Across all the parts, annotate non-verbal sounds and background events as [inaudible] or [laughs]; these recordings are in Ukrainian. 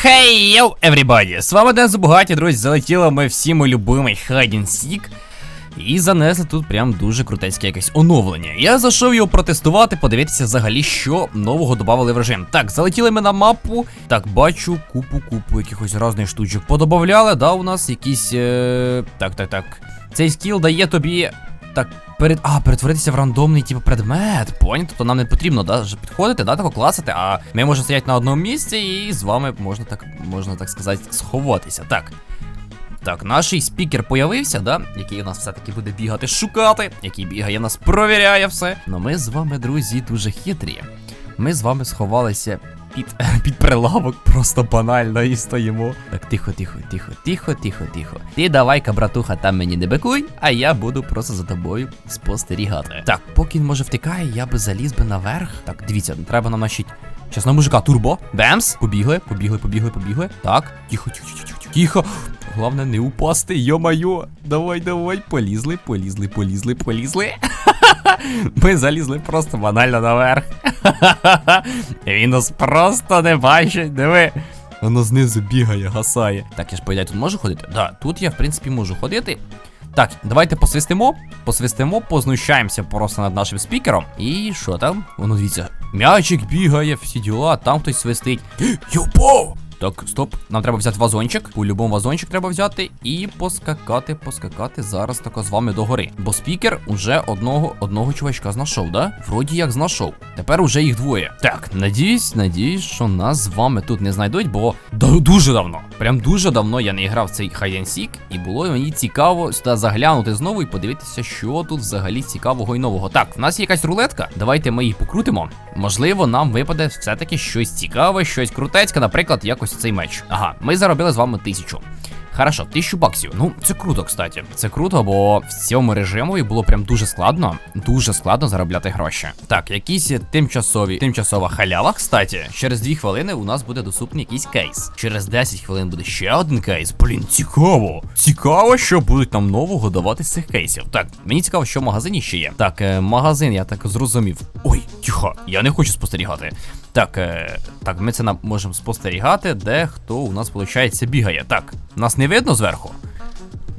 Хей, йоу, everybody! З вами Ден Забугаті, друзі, залетіло ми всі мій любимий and Seek. І занесли тут прям дуже крутецьке якесь оновлення. Я зайшов його протестувати, подивитися взагалі, що нового додавали в режим. Так, залетіли ми на мапу. Так, бачу купу-купу якихось різних штучок. Подобавляли, да, у нас якісь. Е... Так, так, так. Цей скіл дає тобі. Так, перед. А, перетворитися в рандомний, типу, предмет. Поняв? Тобто нам не потрібно, да, підходити, да, тако класити, а ми можемо стояти на одному місці і з вами можна так, можна так сказати, сховатися. Так. Так, наш спікер появився, да? Який у нас все-таки буде бігати шукати, який бігає нас провіряє все. Ну ми з вами, друзі, дуже хитрі. Ми з вами сховалися під, [laughs] під прилавок, просто банально і стоїмо. Так, тихо, тихо, тихо, тихо, тихо, тихо. Ти давай-ка, братуха, там мені не бикуй, а я буду просто за тобою спостерігати. Так, поки він може втикає, я би заліз би наверх. Так, дивіться, треба нам нашіть. Щас на мужика турбо. Бемс. Побігли, побігли, побігли, побігли. Так, тихо, тихо, тихо, тихо, тихо. Головне не упасти, йо-майо. Давай, давай, полізли, полізли, полізли, полізли. [laughs] Ми залізли просто банально наверх. [laughs] Він нас просто не бачить, диви. Воно знизу бігає, гасає. Так, я ж по тут можу ходити? Да, тут я, в принципі, можу ходити. Так, давайте посвистимо, посвистимо, познущаємося просто над нашим спікером. І що там? Воно дивіться, м'ячик бігає, всі діла, там хтось свистить. [gasps] Юпо! Так, стоп, нам треба взяти вазончик. По-любому вазончик треба взяти і поскакати, поскакати зараз тако з вами догори. Бо спікер уже одного одного чувачка знайшов, да? Вроді як знайшов. Тепер уже їх двоє. Так, надіюсь, надіюсь, що нас з вами тут не знайдуть, бо дуже давно. Прям дуже давно я не грав цей Hide and Seek, і було мені цікаво сюди заглянути знову і подивитися, що тут взагалі цікавого і нового. Так, в нас є якась рулетка. Давайте ми її покрутимо. Можливо, нам випаде все-таки щось цікаве, щось крутецьке, наприклад, якось цей меч. Ага, ми заробили з вами тисячу. Хорошо, тисячу баксів. Ну, це круто, кстати. Це круто, бо в цьому режимі було прям дуже складно, дуже складно заробляти гроші. Так, якісь тимчасові, тимчасова халява, кстати. Через 2 хвилини у нас буде доступний якийсь кейс. Через 10 хвилин буде ще один кейс. Блін, цікаво. Цікаво, що будуть нам нового давати з цих кейсів. Так, мені цікаво, що в магазині ще є. Так, е, магазин, я так зрозумів. Ой, тихо, я не хочу спостерігати. Так, е, так, ми це можемо спостерігати, де хто у нас, виходить, бігає. Так, нас не видно зверху.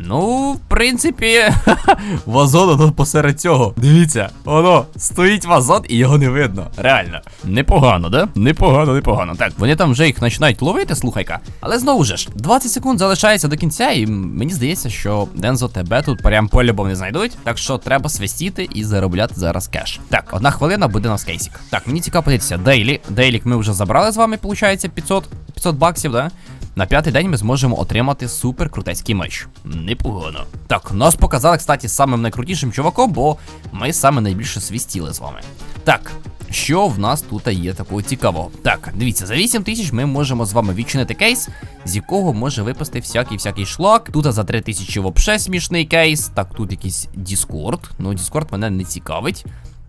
Ну, в принципі, [laughs] вазон воно посеред цього. Дивіться, воно стоїть вазон і його не видно. Реально. Непогано, да? Непогано, непогано. Так, вони там вже їх починають ловити, слухайка. Але знову ж, 20 секунд залишається до кінця, і мені здається, що Дензо тебе тут прям полюбом не знайдуть. Так що треба свистіти і заробляти зараз кеш. Так, одна хвилина буде у нас кейсик. Так, мені цікаво подивитися. Дейлі. Дейлік ми вже забрали з вами, виходить, 500, 500 баксів, да? На п'ятий день ми зможемо отримати супер крутецький меч. Непогано. Так, нас показали, кстати, самим найкрутішим чуваком, бо ми саме найбільше свістіли з вами. Так. Що в нас тут є такого цікавого? Так, дивіться, за 8 тисяч ми можемо з вами відчинити кейс, з якого може випасти всякий всякий шлак. Тут за 3 тисячі вообще смішний кейс. Так, тут якийсь Discord. Ну, Discord мене не цікавить.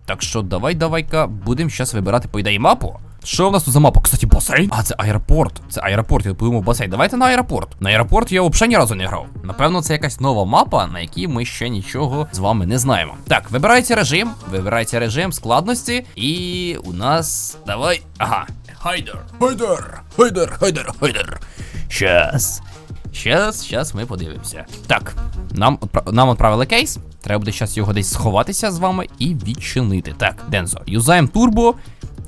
Так що давай, давай-ка, будемо зараз вибирати, по ідеї, мапу. Що в нас тут за мапа? Кстати, басейн? А, це аеропорт. Це аеропорт, я подумав басейн. Давайте на аеропорт. На аеропорт я взагалі ні разу не грав. Напевно, це якась нова мапа, на якій ми ще нічого з вами не знаємо. Так, вибирається режим, вибирається режим складності, і у нас. Давай. Ага. Хайдер. Хайдер. Хайдер, хайдер, хайдер. Щас. Щас, щас ми подивимося. Так, нам нам відправили кейс. Треба буде зараз його десь сховатися з вами і відчинити. Так, Дензо, юзаємо турбо.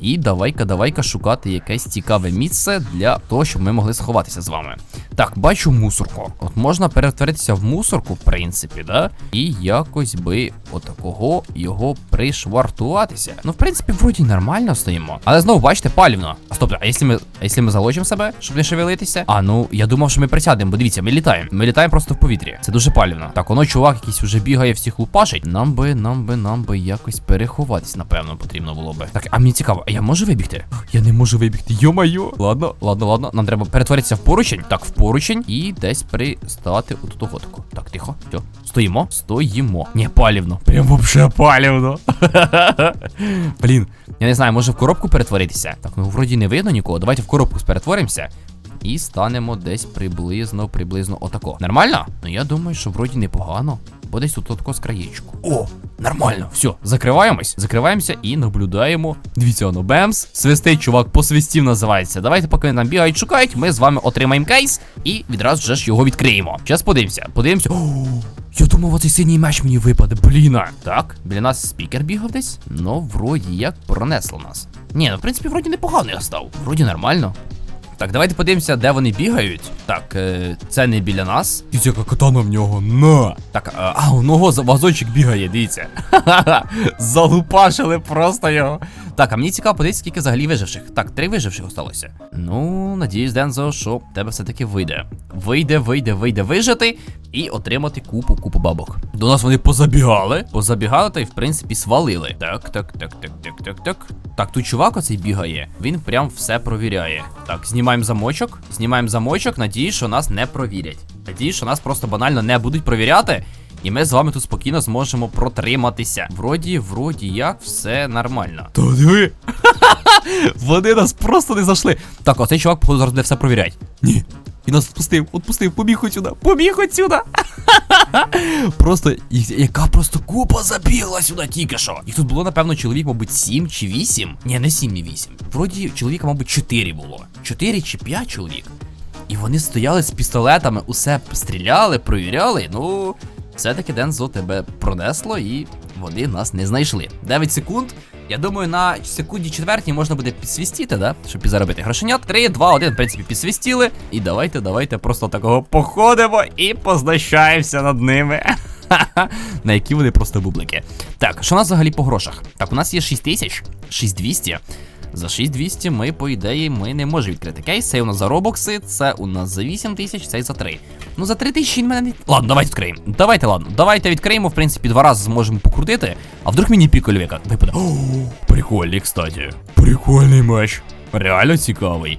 І давай-ка, давай-ка шукати якесь цікаве місце для того, щоб ми могли сховатися з вами. Так, бачу мусорку. От можна перетворитися в мусорку, в принципі, да? І якось би отакого його пришвартуватися. Ну, в принципі, вроді нормально стоїмо. Але знову, бачите, палівно. А стоп, а якщо ми, а якщо ми заложимо себе, щоб не шевелитися? А, ну я думав, що ми присядемо, бо дивіться, ми літаємо. Ми літаємо просто в повітрі. Це дуже палівно. Так, воно чувак якийсь уже бігає, всіх лупашить. Нам би, нам би, нам би якось переховатись, напевно, потрібно було би. Так, а мені цікаво, а я можу вибігти? Я не можу вибігти. Йо-майо. Ладно, ладно, ладно. Нам треба перетворитися в поручень. Так, в поручень і десь пристати у ту готку. Так, тихо. Все. Стоїмо. Стоїмо. Ні, палівно. Прям вообще палівно. [laughs] Блін, я не знаю, може в коробку перетворитися? Так, ну вроді не видно нікого. Давайте в коробку перетворимося. І станемо десь приблизно, приблизно отако. Нормально? Ну я думаю, що вроді непогано. Бо десь тут отако з краєчку. О, нормально. Все, закриваємось, закриваємося і наблюдаємо. Дивіться, воно бемс. Свистить, чувак, посвистів називається. Давайте, поки нам бігають, шукають, ми з вами отримаємо кейс і відразу вже ж його відкриємо. Зараз подивимося, подивимося. Я думав, оцей синій меч мені випаде, бліна. Так, біля нас спікер бігав десь. Ну, вроді як пронесло нас. Ні, ну в принципі, вроді непогано я став. Вроді нормально. Так, давайте подивимося, де вони бігають. Так, е, це не біля нас. Дивіться, яка катана в нього. На! Так, е, а у нього вазончик бігає, дивіться. Ха-ха-ха. [laughs] Залупашили просто його. Так, а мені цікаво, подивіться, скільки взагалі виживших. Так, три виживших осталося. Ну, надіюсь, Дензо, що тебе все-таки вийде. Вийде, вийде, вийде вижити і отримати купу, купу бабок. До нас вони позабігали. Позабігали та й в принципі свалили. Так, так, так, так, так, так, так. Так, тут чувак оцей бігає. Він прям все провіряє. Так, знімаємо замочок. Знімаємо замочок. Надіюсь, що нас не провірять. Надіюсь, що нас просто банально не будуть провіряти. І ми з вами тут спокійно зможемо протриматися. Вроді, вроді, як все нормально. Та диви. [laughs] Вони нас просто не зайшли. Так, оцей чувак, походу, зараз буде все провіряти. Ні. Він нас відпустив, відпустив, побіг отсюда, побіг отсюда. [laughs] Просто яка просто купа забігла сюди тільки що. Їх тут було, напевно, чоловік, мабуть, 7 чи 8. Ні, не 7 і 8. Вроді чоловіка, мабуть, 4 було. 4 чи 5 чоловік. І вони стояли з пістолетами, усе стріляли, провіряли. Ну, все-таки Дензо тебе пронесло і вони нас не знайшли. 9 секунд. Я думаю, на секунді четвертій можна буде підсвістіти, да? Щоб заробити грошенят. 3, 2, 1, в принципі, підсвістіли. І давайте, давайте просто такого походимо і познущаємося над ними. [laughs] На які вони просто бублики. Так, що у нас взагалі по грошах? Так, у нас є 6 тисяч, 6200. За 6200 ми, по ідеї, ми не можемо відкрити кейс. Це у нас за робокси, це у нас за 8 тисяч, це за 3. Ну за 3 тисячі він мене не. Ладно, давайте відкриємо. Давайте, ладно. Давайте відкриємо, в принципі, два рази зможемо покрутити. А вдруг мені пікольвіка випаде. О, прикольний, кстати. Прикольний меч. Реально цікавий.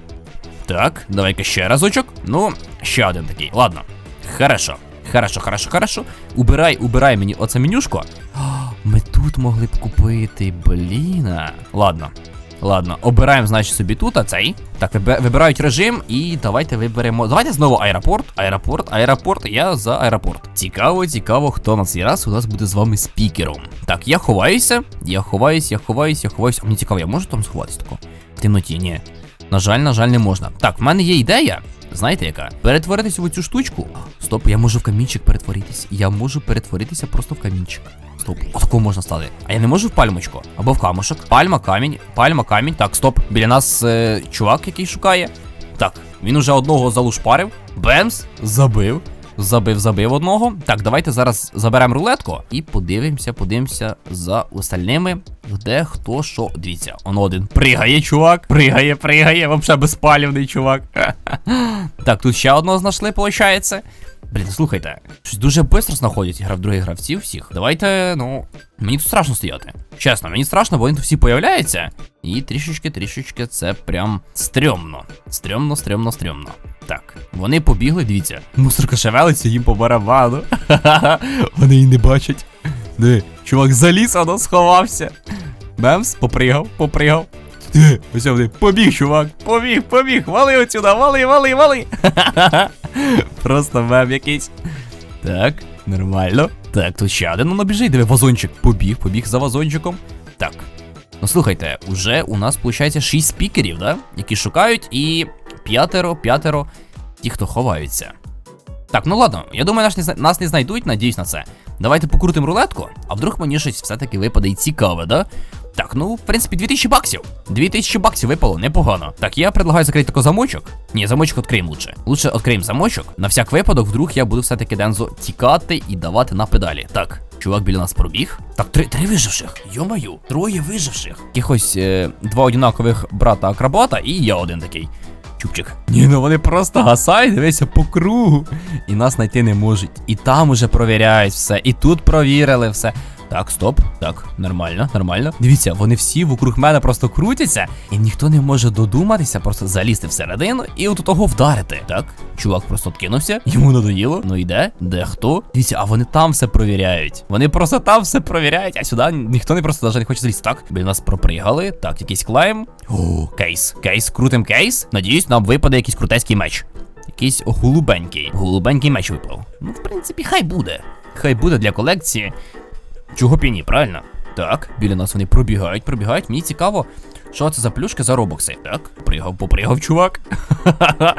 Так, давай-ка ще разочок. Ну, ще один такий. Ладно. Хорошо. Хорошо, хорошо, хорошо. Убирай, убирай мені оце менюшко. Ми тут могли б купити, бліна. Ладно. Ладно, обираємо, значить, собі тут, а цей. Так, вибирають режим і давайте виберемо. Давайте знову аеропорт. Аеропорт, аеропорт, я за аеропорт. Цікаво, цікаво, хто на цей раз у нас буде з вами спікером. Так, я ховаюся, я ховаюсь, я ховаюсь, я ховаюсь. Мені цікаво, я можу там сховатися тако? В темноті, ні. На жаль, на жаль, не можна. Так, в мене є ідея. Знаєте яка? Перетворитися в цю штучку. Стоп, я можу в камінчик перетворитись. Я можу перетворитися просто в камінчик. Стоп, отакого можна стати. А я не можу в пальмочку або в камушок. Пальма, камінь, пальма, камінь. Так, стоп. Біля нас е, чувак, який шукає. Так, він уже одного залушпарив. Бемс, забив. Забив, забив одного. Так, давайте зараз заберемо рулетку і подивимося, подивимося за остальними. Де хто що. Дивіться, он один. Пригає, чувак. Пригає, пригає. Вообще безпалівний чувак. [laughs] так, тут ще одного знайшли, виходить. Блін, слухайте, щось дуже швидко знаходять грав других гравців всіх. Давайте, ну. Мені тут страшно стояти. Чесно, мені страшно, бо вони тут всі появляються. І трішечки, трішечки це прям стрьомно. Стрьомно, стрьомно, стрьомно. Так, вони побігли, дивіться. Мусорка шевелиться їм по барабану. [laughs] Вони її не бачать. Диви, чувак заліз, воно сховався. Бемс, попригав, попригав. [laughs] Ось вони, побіг, чувак, побіг, побіг, вали отсюда, вали, вали, вали. [laughs] Просто мем якийсь. Так, нормально. Так, тут ще один воно біжить, диви, вазончик. Побіг, побіг за вазончиком. Так. Ну слухайте, уже у нас виходить 6 спікерів, да? Які шукають, і п'ятеро, п'ятеро ті, хто ховаються. Так, ну ладно, я думаю, нас не, нас не знайдуть, надіюсь на це. Давайте покрутимо рулетку, а вдруг мені щось все-таки випаде і цікаве, да? Так, ну, в принципі, 2000 баксів. 2000 баксів випало, непогано. Так, я предлагаю закрити такий замочок. Ні, замочок відкриємо лучше. Лучше відкриємо замочок. На всяк випадок, вдруг я буду все-таки Дензо тікати і давати на педалі. Так, чувак біля нас пробіг. Так, три, три виживших. Йомаю, троє виживших. Якихось е, два одинакових брата акробата і я один такий. Чупчик. Ні, ну вони просто гасають, дивися по кругу. І нас знайти не можуть. І там уже провіряють все, і тут провірили все. Так, стоп. Так, нормально, нормально. Дивіться, вони всі вокруг мене просто крутяться, і ніхто не може додуматися, просто залізти всередину і от того вдарити. Так, чувак просто откинувся, йому надоїло. Ну йде, де хто? Дивіться, а вони там все провіряють. Вони просто там все провіряють, а сюди ніхто не просто навіть не хоче залізти. Так, біля нас пропригали. Так, якийсь клайм. О, кейс. Кейс, крутим кейс. Надіюсь, нам випаде якийсь крутецький меч. Якийсь голубенький. Голубенький меч випав. Ну, в принципі, хай буде. Хай буде для колекції. Чого піні, правильно? Так, біля нас вони пробігають, пробігають. Мені цікаво, що це за плюшки за робокси. Так, попригав, попригав, чувак. [laughs]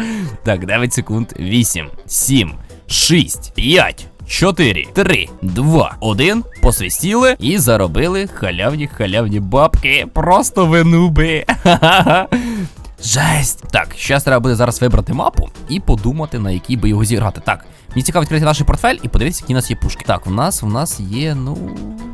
так, 9 секунд. 8, 7, 6, 5. 4, 3, 2, 1. Посвистіли і заробили халявні халявні бабки. Просто ви нуби. [laughs] Жесть. Так, зараз треба буде зараз вибрати мапу і подумати, на якій би його зіграти. Так, мені цікаво відкрити наш портфель і подивитися, які у нас є пушки. Так, в нас в нас є, ну.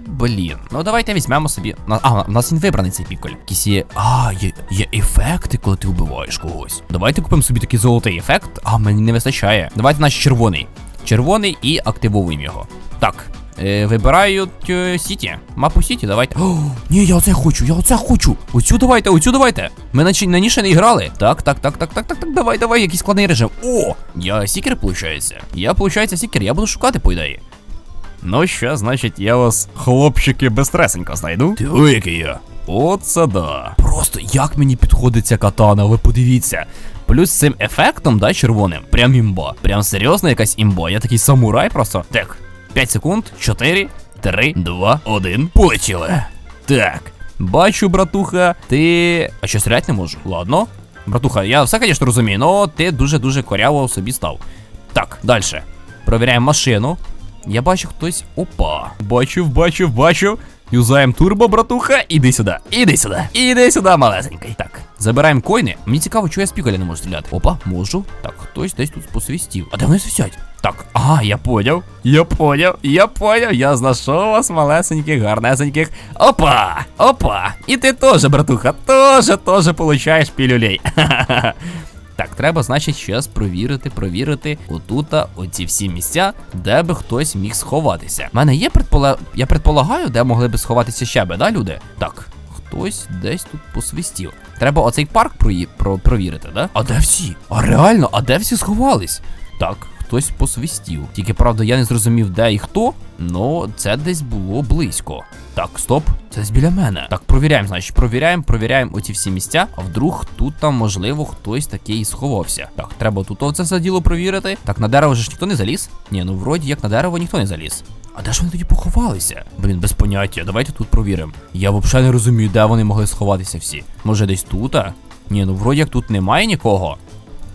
Блін. Ну давайте візьмемо собі. А, у нас він вибраний цей піколь. Якісь є. А, є, є ефекти, коли ти вбиваєш когось. Давайте купимо собі такий золотий ефект. А, мені не вистачає. Давайте наш червоний. Червоний і активовуємо його. Так. Е, вибирають е, Сіті. Мапу Сіті, давайте. О, ні, я оце хочу, я оце хочу. Оцю давайте, оцю давайте. Ми наче на ній ще не грали. Так, так, так, так, так, так, так, давай, давай, якийсь складний режим. О! Я сікер, виходить. Я, виходить, сікер, я буду шукати, по ідеї. Ну що, значить, я вас, хлопчики, безстресенько знайду. Ти який я. Оце да. Просто як мені підходить ця катана, ви подивіться. Плюс з цим ефектом, да, червоним, прям імба. Прям серйозно якась імба. Я такий самурай просто. Так, 5 секунд, 4, 3, 2, 1. Полетіли. Так. Бачу, братуха, ти. А що стріляти не можу? Ладно. Братуха, я все, звісно, розумію, але ти дуже-дуже коряво собі став. Так, далі. Провіряємо машину. Я бачу хтось. Опа. Бачив, бачив, бачив. Юзаємо турбо, братуха. Іди сюди. Іди сюди. Іди сюди, малесенький. Так, забираємо койни. Мені цікаво, чого я з піколя не можу стріляти. Опа, можу. Так, хтось десь тут посвістів. А де вони свистять? Так, ага, я поняв. Я поняв, я поняв. Я знайшов вас, малесеньких, гарнесеньких. Опа! Опа! І ти теж, братуха, теж, теж получаєш пілюлей. [laughs] Так, треба, значить, щас провірити, провірити отута, оці всі місця, де би хтось міг сховатися. У мене є предпола... Я предполагаю, де могли би сховатися ще би, да, люди? Так, хтось десь тут посвистів. Треба оцей парк прої... про... провірити, да? А де всі? А реально, а де всі сховались? Так, хтось посвистів. Тільки правда, я не зрозумів, де і хто, но це десь було близько. Так, стоп, це десь біля мене. Так, провіряємо, значить, провіряємо, провіряємо оці всі місця. А вдруг тут там, можливо, хтось такий сховався. Так, треба тут оце все діло провірити. Так, на дерево ж ніхто не заліз? Ні, ну вроді як на дерево ніхто не заліз. А де ж вони тоді поховалися? Блін, без поняття. Давайте тут провіримо. Я взагалі не розумію, де вони могли сховатися всі. Може десь тут? а? Ні, ну вроді як тут немає нікого.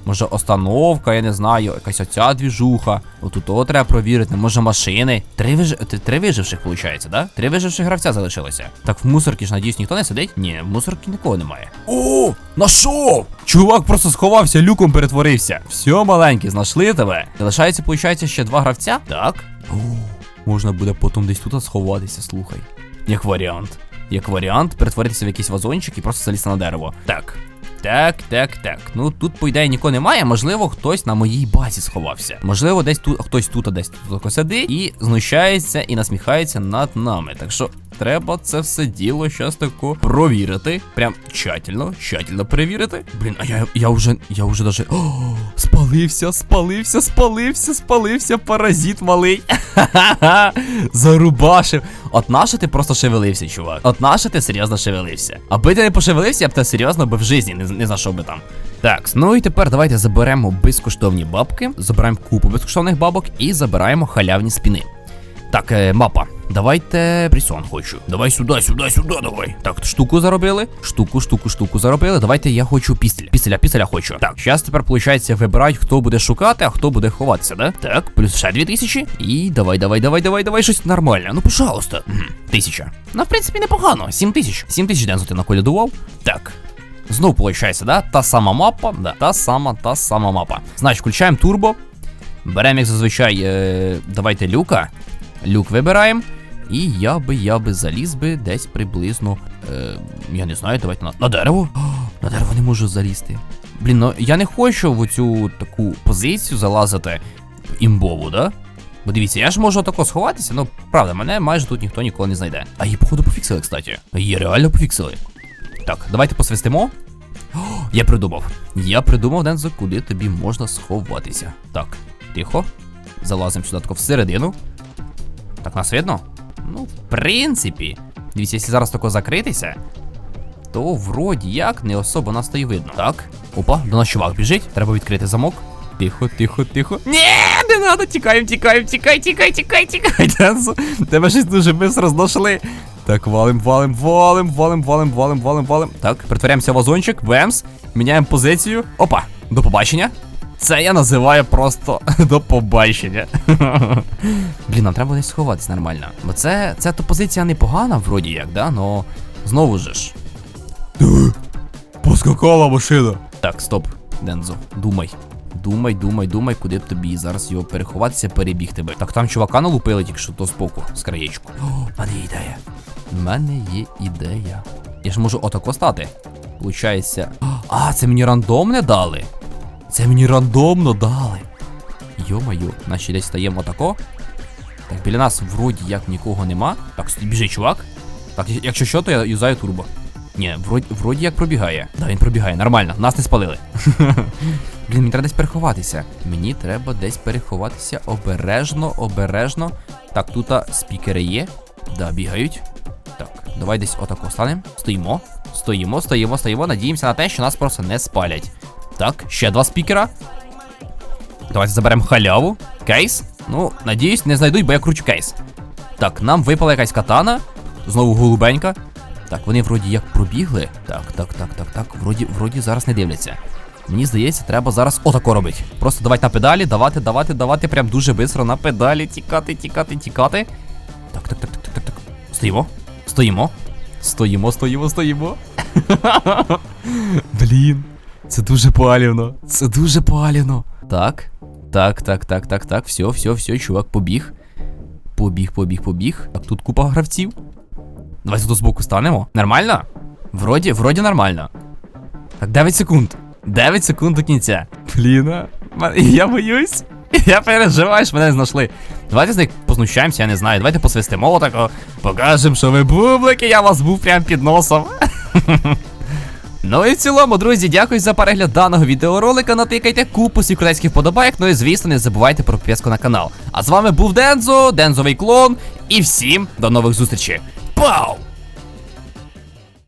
Може остановка, я не знаю, якась оця двіжуха. Отут того треба провірити. Може машини. Три виж... Три виживших, виходить, да? Три виживших гравця залишилося. Так в мусорці ж, надіюсь, ніхто не сидить? Ні, в мусорці нікого немає. О, нашов! Чувак просто сховався, люком перетворився. Все, маленький, знайшли тебе. Залишається, виходить, ще два гравця? Так. Можна буде потім десь тут сховатися, слухай. Як варіант. Як варіант, перетворитися в якийсь вазончик і просто залізти на дерево. Так. Так, так, так. Ну тут, по ідеї, нікого немає. Можливо, хтось на моїй базі сховався. Можливо, десь тут хтось тут, десь тут сидить і знущається і насміхається над нами. Так що треба це все діло щас тако провірити. Прям тщательно, тщательно перевірити. Блін, а я, я вже, я вже даже. О, спалився, спалився, спалився, спалився, паразит малий. Ха-ха-ха. [laughs] Зарубашив. От наша ти просто шевелився, чувак. От наша ти серйозно шевелився. Аби ти не пошевелився, я б тебе серйозно би в житті не, не знайшов би там. Так, ну і тепер давайте заберемо безкоштовні бабки, забираємо купу безкоштовних бабок і забираємо халявні спіни. Так, е, мапа. Давайте прісон хочу. Давай сюди, сюди, сюди, давай. Так, штуку заробили. Штуку, штуку, штуку заробили. Давайте я хочу пістеля. Пістеля, пістеля хочу. Так, зараз тепер виходить вибирають, хто буде шукати, а хто буде ховатися, да? Так, плюс ще 2000. І давай, давай, давай, давай, давай, щось нормальне. Ну, пожалуйста. Тисяча. Ну, в принципі, непогано. 7 тисяч. 7 тисяч дензу ти наколядував. Так. Знов получається, да? Та сама мапа, да, та сама, та сама мапа. Значить, включаємо турбо. Беремо, як зазвичай, е, давайте люка. Люк вибираємо. І я би, я би заліз би десь приблизно. Е, я не знаю, давайте на, на дерево. О, на дерево не можу залізти. Блін, ну я не хочу в цю таку позицію залазити імбову, да? Бо дивіться, я ж можу отако сховатися, ну правда, мене майже тут ніхто ніколи не знайде. А її, походу, пофіксили, кстати. Її реально пофіксили. Так, давайте посвистимо. О, я придумав. Я придумав, Дензо, куди тобі можна сховатися. Так, тихо. Залазимо сюди тако всередину. Так, нас видно? Ну, в принципі. Дивіться, якщо зараз тако закритися, то вроді як не особо нас то й видно. Так. Опа, до нас чувак біжить. Треба відкрити замок. Тихо, тихо, тихо. Ні, не надо, тікаємо, тікаємо, тікай, тікай, тікай, тікай. Тебе щось дуже швидко знайшли. Так, валим, валим, валим, валим, валим, валим, валим, валим. Так, притворяємося в вазончик, вемс, міняємо позицію. Опа, до побачення. Це я називаю просто [laughs] до побачення. [laughs] Блін, нам треба десь сховатись нормально. Бо це, це то позиція непогана, вроді як, да? Но знову же ж. Поскакала машина. Так, стоп, Дензо, думай. Думай, думай, думай, куди б тобі зараз його переховатися, перебігти би. Так там чувака налупили тільки що то збоку, з краєчку. [gasps] О, в мене є ідея. В мене є ідея. Я ж можу отако стати. Получається. [gasps] А, це мені рандомне дали. Це мені рандомно дали. Йо-моє, наші десь стаємо отако. Так, біля нас вроді як нікого нема. Так, біжи, чувак. Так, якщо що, то я юзаю турбо. Ні, вроді, вроді як пробігає. Да, він пробігає, нормально, нас не спалили. [laughs] Блін, мені треба десь переховатися. Мені треба десь переховатися обережно, обережно. Так, тут спікери є. Да, бігають. Так, давай десь отако станемо. Стоїмо. Стоїмо, стоїмо, стоїмо. Надіємося на те, що нас просто не спалять. Так, ще два спікера. Давайте заберемо халяву. Кейс. Ну, надіюсь, не знайдуть, бо я кручу кейс. Так, нам випала якась катана. Знову голубенька. Так, вони вроді як пробігли. Так, так, так, так, так. Вроді, вроді зараз не дивляться. Мені здається, треба зараз отако робити. Просто давати на педалі, давати, давати, давати. Прям дуже швидко на педалі. Тікати, тікати, тікати. Так, так, так, так, так, так, так. Стоїмо. Стоїмо. Стоїмо, стоїмо, стоїмо. [laughs] Блін. Це дуже палівно. Це дуже палівно. Так. Так, так, так, так, так. Все, все, все, чувак, побіг. Побіг, побіг, побіг. Так, тут купа гравців. Давайте тут збоку станемо. Нормально? Вроді, вроді нормально. Так, 9 секунд. 9 секунд до кінця. Блін, я боюсь. [laughs] Я переживаю, що мене знайшли. Давайте з них познущаємося, я не знаю. Давайте посвистимо отако. Покажемо, що ви бублики, я вас був прям під носом. [laughs] Ну і в цілому, друзі, дякую за перегляд даного відеоролика. Натикайте купу секретських вподобайок. Ну і звісно, не забувайте про підписку на канал. А з вами був Дензо, Дензовий клон, і всім до нових зустрічей. Пау!